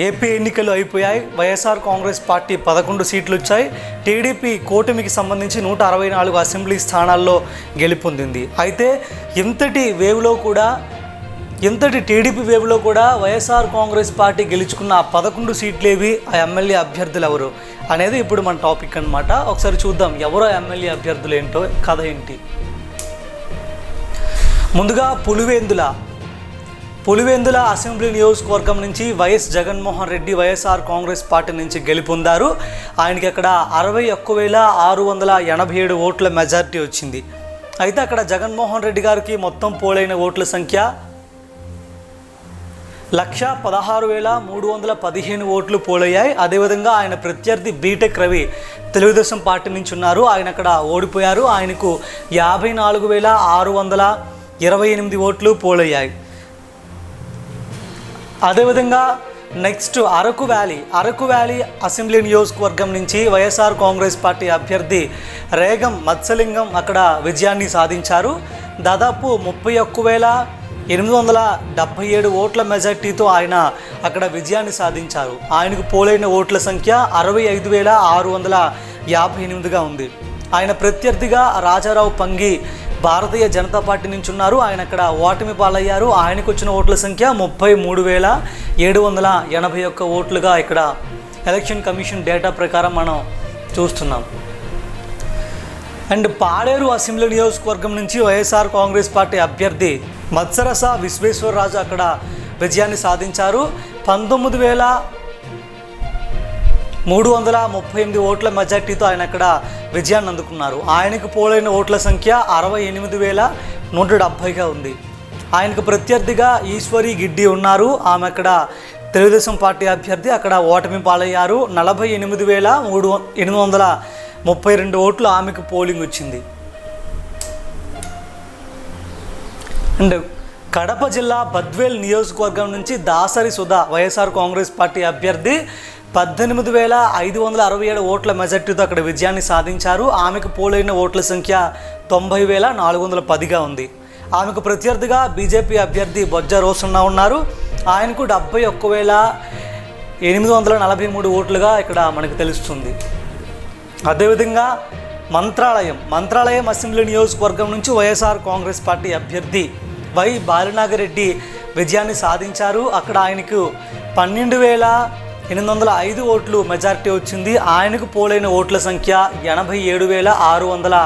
AP ఎన్నికలు అయిపోయాయి. YSR Congress party పదకొండు సీట్లు వచ్చాయి. టీడీపీ కూటమికి సంబంధించి నూట అరవై నాలుగు అసెంబ్లీ స్థానాల్లో గెలుపొందింది. అయితే ఇంతటి వేవ్లో కూడా ఇంతటి టీడీపీ వేవ్లో కూడా వైఎస్ఆర్ కాంగ్రెస్ పార్టీ గెలుచుకున్న ఆ పదకొండు సీట్లేవి ఆ ఎమ్మెల్యే అభ్యర్థులు ఎవరు అనేది ఇప్పుడు మన టాపిక్ అన్నమాట. ఒకసారి చూద్దాం ఎవరో ఎమ్మెల్యే అభ్యర్థులు ఏంటో కథ ఏంటి? ముందుగా పులివేందుల పులివెందుల అసెంబ్లీ నియోజకవర్గం నుంచి YS Jaganmohan Reddy YSR Congress party నుంచి గెలుపొందారు. ఆయనకి అక్కడ అరవై ఒక్క వేల ఆరు వందల ఎనభై ఏడు ఓట్ల మెజారిటీ వచ్చింది. అయితే అక్కడ జగన్మోహన్ రెడ్డి గారికి మొత్తం పోలైన ఓట్ల సంఖ్య లక్ష పదహారు వేల మూడు వందల పదిహేను ఓట్లు పోలయ్యాయి. అదేవిధంగా ఆయన ప్రత్యర్థి బీటెక్ రవి తెలుగుదేశం పార్టీ నుంచి ఉన్నారు. ఆయన అక్కడ ఓడిపోయారు. ఆయనకు యాభై నాలుగు వేల ఆరు వందల ఇరవై ఎనిమిది ఓట్లు పోలయ్యాయి. అదేవిధంగా next Araku valley Araku valley assembly నియోజకవర్గం నుంచి వైఎస్ఆర్ కాంగ్రెస్ పార్టీ అభ్యర్థి రేగం మత్స్యలింగం అక్కడ విజయాన్ని సాధించారు. దాదాపు ముప్పై ఒక్క వేల ఎనిమిది వందల డెబ్భై ఏడు ఓట్ల మెజార్టీతో ఆయన అక్కడ విజయాన్ని సాధించారు. ఆయనకు పోలైన ఓట్ల సంఖ్య అరవై ఐదు వేల ఆరు వందల యాభై ఎనిమిదిగా ఉంది. ఆయన ప్రత్యర్థిగా రాజారావు పంగి భారతీయ జనతా పార్టీ నుంచి ఉన్నారు ఆయన అక్కడ ఓటమి పాలయ్యారు. ఆయనకు వచ్చిన ఓట్ల సంఖ్య ముప్పై మూడు వేల ఏడు వందల ఎనభై ఒక్క ఓట్లుగా ఇక్కడ ఎలక్షన్ కమిషన్ డేటా ప్రకారం మనం చూస్తున్నాం. అండ్ పాడేరు అసెంబ్లీ నియోజకవర్గం నుంచి వైఎస్ఆర్ కాంగ్రెస్ పార్టీ అభ్యర్థి మత్సరస విశ్వేశ్వరరాజు అక్కడ విజయాన్ని సాధించారు. పంతొమ్మిది వేల మూడు వందల ముప్పై ఎనిమిది ఓట్ల మెజార్టీతో ఆయన అక్కడ విజయాన్ని అందుకున్నారు. ఆయనకు పోలైన ఓట్ల సంఖ్య అరవై ఎనిమిది వేల నూట డెబ్భైగా ఉంది. ఆయనకు ప్రత్యర్థిగా ఈశ్వరి గిడ్డి ఉన్నారు. ఆమె అక్కడ తెలుగుదేశం పార్టీ అభ్యర్థి అక్కడ ఓటమి పాలయ్యారు. నలభై ఎనిమిది వేల మూడు వం- ఎనిమిది వందల ముప్పై రెండు ఓట్లు ఆమెకు పోలింగ్ వచ్చింది. అండ్ కడప జిల్లా బద్వేల్ నియోజకవర్గం నుంచి Dasari Sudha YSR Congress party అభ్యర్థి పద్దెనిమిది వేల ఐదు వందల అరవై ఏడు ఓట్ల మెజార్టీతో అక్కడ విజయాన్ని సాధించారు. ఆమెకు పోలైన ఓట్ల సంఖ్య తొంభై వేల నాలుగు వందల పదిగా ఉంది. ఆమెకు ప్రత్యర్థిగా బీజేపీ అభ్యర్థి బొజ్జ రోసన్న ఉన్నారు. ఆయనకు డెబ్బై ఒక్క వేల ఎనిమిది వందల నలభై మూడు ఓట్లుగా ఇక్కడ మనకు తెలుస్తుంది. అదేవిధంగా మంత్రాలయం మంత్రాలయం అసెంబ్లీ నియోజకవర్గం నుంచి వైఎస్ఆర్ కాంగ్రెస్ పార్టీ అభ్యర్థి వై బాలినాగరెడ్డి విజయాన్ని సాధించారు. అక్కడ ఆయనకు పన్నెండు వేల ఎనిమిది వందల ఐదు ఓట్లు మెజారిటీ వచ్చింది. ఆయనకు పోలైన ఓట్ల సంఖ్య ఎనభై ఏడు వేల ఆరు వందల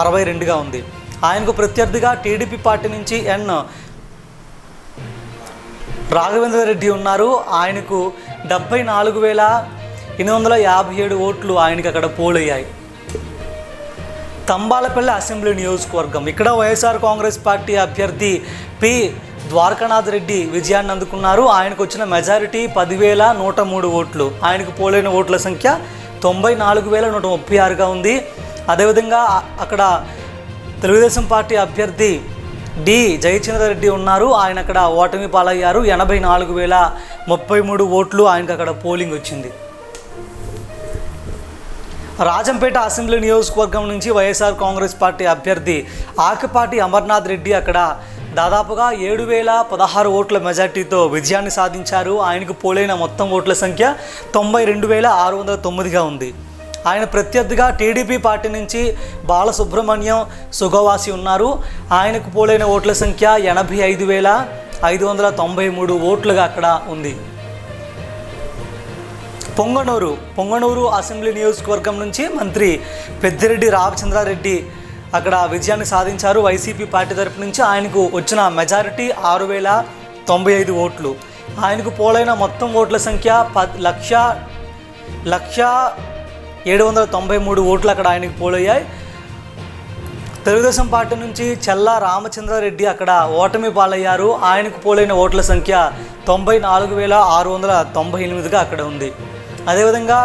అరవై రెండుగా ఉంది. ఆయనకు ప్రత్యర్థిగా టీడీపీ పార్టీ నుంచి ఎన్ రాఘవేంద్ర రెడ్డి ఉన్నారు. ఆయనకు డెబ్బై నాలుగు వేల ఎనిమిది వందల యాభై ఏడు ఓట్లు ఆయనకు అక్కడ పోలయ్యాయి. తంబాలపల్లి అసెంబ్లీ నియోజకవర్గం. ఇక్కడ వైఎస్ఆర్ కాంగ్రెస్ పార్టీ అభ్యర్థి పి ద్వారకానాథ్ రెడ్డి విజయాన్ని అందుకున్నారు. ఆయనకు వచ్చిన మెజారిటీ పదివేల నూట మూడు ఓట్లు. ఆయనకు పోలైన ఓట్ల సంఖ్య తొంభై నాలుగు వేల నూట ముప్పై ఆరుగా ఉంది. అదేవిధంగా అక్కడ తెలుగుదేశం పార్టీ అభ్యర్థి డి జయచంద్ర రెడ్డి ఉన్నారు. ఆయన అక్కడ ఓటమి పాలయ్యారు. ఎనభై నాలుగు వేల ముప్పై మూడు ఓట్లు ఆయనకు అక్కడ పోలింగ్ వచ్చింది. రాజంపేట అసెంబ్లీ నియోజకవర్గం నుంచి వైఎస్ఆర్ కాంగ్రెస్ పార్టీ అభ్యర్థి ఆకపాటి అమర్నాథ్ రెడ్డి అక్కడ దాదాపుగా ఏడు వేల పదహారు ఓట్ల మెజార్టీతో విజయాన్ని సాధించారు. ఆయనకు పోలైన మొత్తం ఓట్ల సంఖ్య తొంభై రెండు వేల ఆరు వందల తొమ్మిదిగా ఉంది. ఆయన ప్రత్యర్థిగా టీడీపీ పార్టీ నుంచి బాలసుబ్రహ్మణ్యం సుగవాసి ఉన్నారు. ఆయనకు పోలైన ఓట్ల సంఖ్య ఎనభై ఐదు వేల ఐదు వందల తొంభై మూడు ఓట్లుగా అక్కడ ఉంది. పొంగనూరు పొంగనూరు అసెంబ్లీ నియోజకవర్గం నుంచి మంత్రి పెద్దిరెడ్డి రామచంద్రారెడ్డి అక్కడ విజయాన్ని సాధించారు. వైసీపీ పార్టీ తరపు నుంచి ఆయనకు వచ్చిన మెజారిటీ ఆరు వేల తొంభై ఐదు ఓట్లు. ఆయనకు పోలైన మొత్తం ఓట్ల సంఖ్య పద్ లక్ష లక్ష ఏడు వందల తొంభై మూడు ఓట్లు అక్కడ ఆయనకు పోలయ్యాయి. తెలుగుదేశం పార్టీ నుంచి చెల్లా రామచంద్రారెడ్డి అక్కడ ఓటమి పాలయ్యారు. ఆయనకు పోలైన ఓట్ల సంఖ్య తొంభై నాలుగు వేల ఆరు వందల తొంభై ఎనిమిదిగా అక్కడ ఉంది. అదేవిధంగా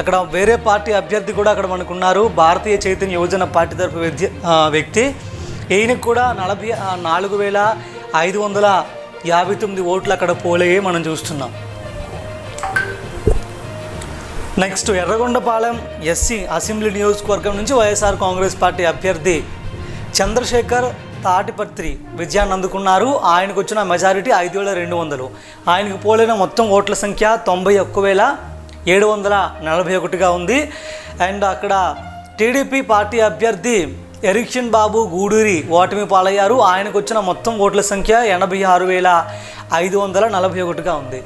అక్కడ వేరే పార్టీ అభ్యర్థి కూడా అక్కడ మనకు ఉన్నారు భారతీయ చైతన్య యువజన పార్టీ తరపు విద్య వ్యక్తి. ఈయనకు కూడా నలభై నాలుగు వేల ఐదు వందల యాభై తొమ్మిది ఓట్లు అక్కడ పోలయ్యి మనం చూస్తున్నాం. నెక్స్ట్ ఎర్రగొండపాలెం ఎస్సీ అసెంబ్లీ నియోజకవర్గం నుంచి వైఎస్ఆర్ కాంగ్రెస్ పార్టీ అభ్యర్థి చంద్రశేఖర్ తాటిపత్రి విజయాన్ని అందుకున్నారు ఆయనకు వచ్చిన మెజారిటీ ఐదు వేల రెండు వందలు. ఆయనకు పోలైన మొత్తం ఓట్ల సంఖ్య తొంభై ఒక్క వేల ఏడు వందల నలభై ఒకటిగా ఉంది. అండ్ అక్కడ టీడీపీ పార్టీ అభ్యర్థి ఎరిక్షన్ బాబు గూడూరి ఓటమి పాలయ్యారు. ఆయనకు వచ్చిన మొత్తం ఓట్ల సంఖ్య ఎనభై ఆరు వేల ఐదు వందల నలభై ఒకటిగా ఉంది.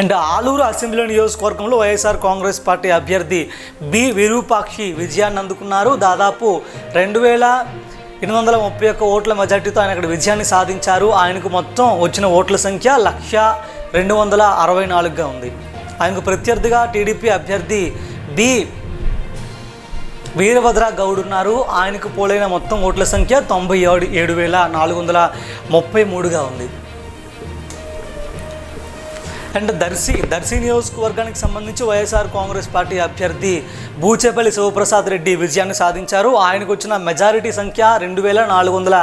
అండ్ ఆలూరు అసెంబ్లీ నియోజకవర్గంలో వైఎస్ఆర్ కాంగ్రెస్ పార్టీ అభ్యర్థి బి విరూపాక్షి విజయాన్ని అందుకున్నారు. దాదాపు రెండు వేల ఎనిమిది వందల ముప్పై ఒక్క ఓట్ల మెజార్టీతో ఆయన అక్కడ విజయాన్ని సాధించారు. ఆయనకు మొత్తం వచ్చిన ఓట్ల సంఖ్య లక్ష రెండు వందల అరవై నాలుగుగా ఉంది. ఆయనకు ప్రత్యర్థిగా టీడీపీ అభ్యర్థి బి వీరభద్ర గౌడ్ ఉన్నారు. ఆయనకు పోలైన మొత్తం ఓట్ల సంఖ్య తొంభై ఏడు ఏడు వేల నాలుగు వందల ముప్పై మూడుగా ఉంది. అండ్ దర్శి దర్శి నియోజకవర్గానికి సంబంధించి వైఎస్ఆర్ కాంగ్రెస్ పార్టీ అభ్యర్థి బూచేపల్లి శివప్రసాద్ రెడ్డి విజయాన్ని సాధించారు. ఆయనకు వచ్చిన మెజారిటీ సంఖ్య రెండు వేల నాలుగు వందల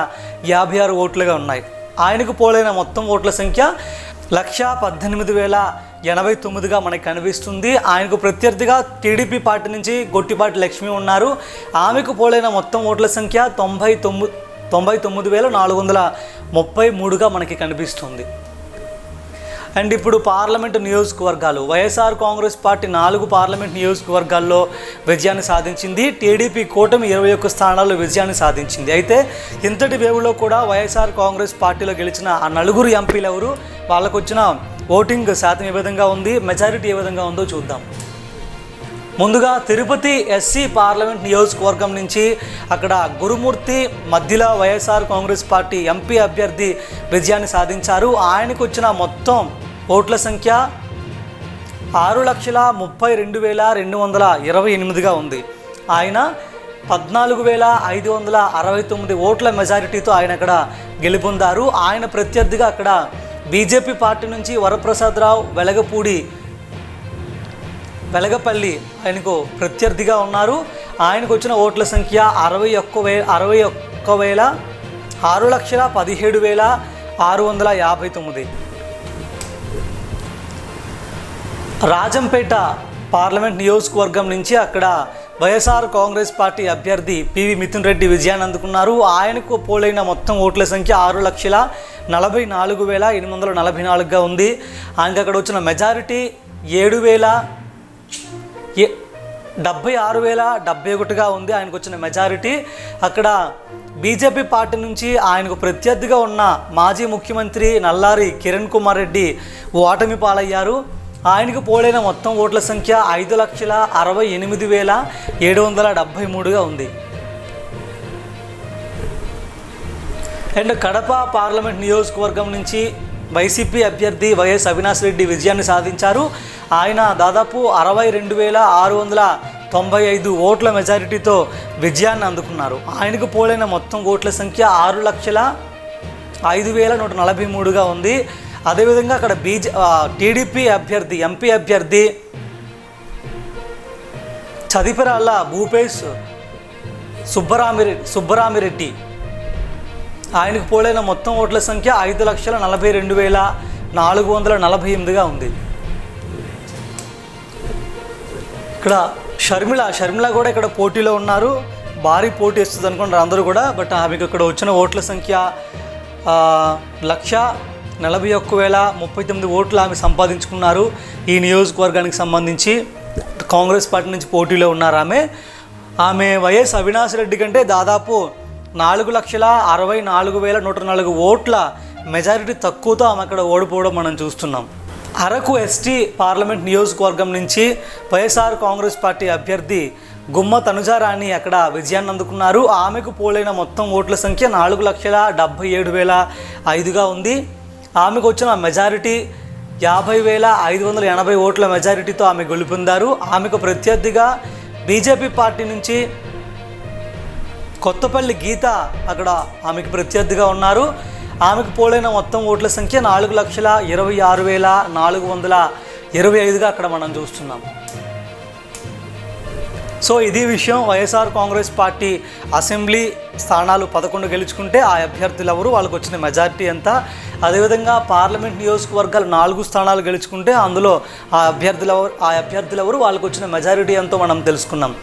యాభై ఆరు ఓట్లుగా ఉన్నాయి. ఆయనకు పోలైన మొత్తం ఓట్ల సంఖ్య లక్షా పద్దెనిమిది వేల ఎనభై తొమ్మిదిగా మనకి కనిపిస్తుంది. ఆయనకు ప్రత్యర్థిగా టీడీపీ పార్టీ నుంచి గొట్టిపాటి లక్ష్మి ఉన్నారు. ఆమెకు పోలైన మొత్తం ఓట్ల సంఖ్య తొంభై తొమ్మిది తొంభై తొమ్మిది వేల నాలుగు వందల ముప్పై మూడుగా మనకి కనిపిస్తుంది. అండ్ ఇప్పుడు పార్లమెంటు నియోజకవర్గాలు. వైఎస్ఆర్ కాంగ్రెస్ పార్టీ నాలుగు పార్లమెంట్ నియోజకవర్గాల్లో విజయాన్ని సాధించింది. టీడీపీ కూటమి ఇరవై ఒక్క స్థానాల్లో విజయాన్ని సాధించింది. అయితే ఇంతటి వేవులో కూడా వైఎస్ఆర్ కాంగ్రెస్ పార్టీలో గెలిచిన ఆ నలుగురు ఎంపీలు ఎవరు? వాళ్ళకు వచ్చిన ఓటింగ్ శాతం ఏ విధంగా ఉంది మెజారిటీ ఏ విధంగా ఉందో చూద్దాం. ముందుగా తిరుపతి ఎస్సీ పార్లమెంట్ నియోజకవర్గం నుంచి అక్కడ గురుమూర్తి మధ్యలో వైఎస్ఆర్ కాంగ్రెస్ పార్టీ ఎంపీ అభ్యర్థి విజయాన్ని సాధించారు. ఆయనకు వచ్చిన మొత్తం ఓట్ల సంఖ్య ఆరు లక్షల ముప్పై రెండు వేల రెండు వందల ఇరవై ఎనిమిదిగా ఉంది. ఆయన పద్నాలుగు వేల ఐదు వందల అరవై తొమ్మిది ఓట్ల మెజారిటీతో ఆయన అక్కడ గెలుపొందారు. ఆయన ప్రత్యర్థిగా అక్కడ బీజేపీ పార్టీ నుంచి వరప్రసాదరావు వెలగపూడి వెలగపల్లి ఆయనకు ప్రత్యర్థిగా ఉన్నారు. ఆయనకు వచ్చిన ఓట్ల సంఖ్య అరవై ఒక్క వే అరవై ఒక్క వేల ఆరు లక్షల పదిహేడు వేల ఆరు వందల యాభై తొమ్మిది. రాజంపేట పార్లమెంట్ నియోజకవర్గం నుంచి అక్కడ వైఎస్ఆర్ కాంగ్రెస్ పార్టీ అభ్యర్థి పివి మిథున్ రెడ్డి విజయాన్ని అందుకున్నారు ఆయనకు పోలైన మొత్తం ఓట్ల సంఖ్య ఆరు లక్షల నలభై నాలుగు వేల ఎనిమిది వందల నలభై నాలుగుగా ఉంది. ఆయనకు అక్కడ వచ్చిన మెజారిటీ ఏడు వేల ఏ డెబ్బై ఆరు వేల డెబ్బై ఒకటిగా ఉంది. ఆయనకు వచ్చిన మెజారిటీ అక్కడ బీజేపీ పార్టీ నుంచి ఆయనకు ప్రత్యర్థిగా ఉన్న మాజీ ముఖ్యమంత్రి నల్లారి కిరణ్ కుమార్ రెడ్డి ఓటమి పాలయ్యారు. ఆయనకు పోలైన మొత్తం ఓట్ల సంఖ్య ఐదు లక్షల అరవై ఎనిమిది వేల ఏడు వందల డెబ్భై మూడుగా ఉంది. అండ్ కడప పార్లమెంట్ నియోజకవర్గం నుంచి వైసీపీ అభ్యర్థి వైఎస్ అవినాష్ రెడ్డి విజయాన్ని సాధించారు. ఆయన దాదాపు అరవై రెండు వేల ఆరు వందల తొంభై ఐదు ఓట్ల మెజారిటీతో విజయాన్ని అందుకున్నారు. ఆయనకు పోలైన మొత్తం ఓట్ల సంఖ్య ఆరు లక్షల ఐదు వేల నూట నలభై మూడుగా ఉంది. అదేవిధంగా అక్కడ బీజే టీడీపీ అభ్యర్థి ఎంపీ అభ్యర్థి చదిపిరాళ్ళ భూపేష్ సుబ్బరామిరెడ్డి సుబ్బరామిరెడ్డి. ఆయనకు పోలైన మొత్తం ఓట్ల సంఖ్య ఐదు లక్షల నలభై రెండు వేల నాలుగు వందల నలభై ఎనిమిదిగా ఉంది. ఇక్కడ షర్మిల షర్మిల కూడా ఇక్కడ పోటీలో ఉన్నారు. భారీ పోటీ వస్తుంది అనుకుంటారు అందరూ కూడా. బట్ ఆమెకు ఇక్కడ వచ్చిన ఓట్ల సంఖ్య లక్ష నలభై ఒక్క వేల ముప్పై తొమ్మిది ఓట్లు ఆమె సంపాదించుకున్నారు. ఈ నియోజకవర్గానికి సంబంధించి కాంగ్రెస్ పార్టీ నుంచి పోటీలో ఉన్నారు ఆమె. ఆమె వైఎస్ అవినాష్ రెడ్డి కంటే దాదాపు నాలుగు లక్షల అరవై నాలుగు వేల నూట నాలుగు ఓట్ల మెజారిటీ తక్కువతో ఆమె అక్కడ ఓడిపోవడం మనం చూస్తున్నాం. అరకు ఎస్టీ పార్లమెంట్ నియోజకవర్గం నుంచి వైఎస్ఆర్ కాంగ్రెస్ పార్టీ అభ్యర్థి గుమ్మ తనుజారాణి అక్కడ విజయాన్ని అందుకున్నారు. ఆమెకు పోలైన మొత్తం ఓట్ల సంఖ్య నాలుగు లక్షల డెబ్భై ఏడు వేల ఐదుగా ఉంది. ఆమెకు వచ్చిన మెజారిటీ యాభై వేల ఐదు వందల ఎనభై ఓట్ల మెజారిటీతో ఆమె గెలుపొందారు. ఆమెకు ప్రత్యర్థిగా బీజేపీ పార్టీ నుంచి కొత్తపల్లి గీత అక్కడ ఆమెకు ప్రత్యర్థిగా ఉన్నారు. ఆమెకు పోలైన మొత్తం ఓట్ల సంఖ్య నాలుగు లక్షల ఇరవై ఆరు వేల నాలుగు వందల ఇరవై ఐదుగా అక్కడ మనం చూస్తున్నాం. సో ఇది విషయం వైఎస్ఆర్ కాంగ్రెస్ పార్టీ అసెంబ్లీ స్థానాలు పదకొండు గెలుచుకుంటే ఆ అభ్యర్థులు ఎవరు వాళ్ళకు వచ్చిన మెజారిటీ ఎంత? అదేవిధంగా పార్లమెంట్ నియోజకవర్గాలు నాలుగు స్థానాలు గెలుచుకుంటే అందులో ఆ అభ్యర్థులు ఎవరు ఆ అభ్యర్థులు ఎవరు వాళ్ళకు వచ్చిన మెజారిటీ ఎంతో మనం తెలుసుకున్నాం.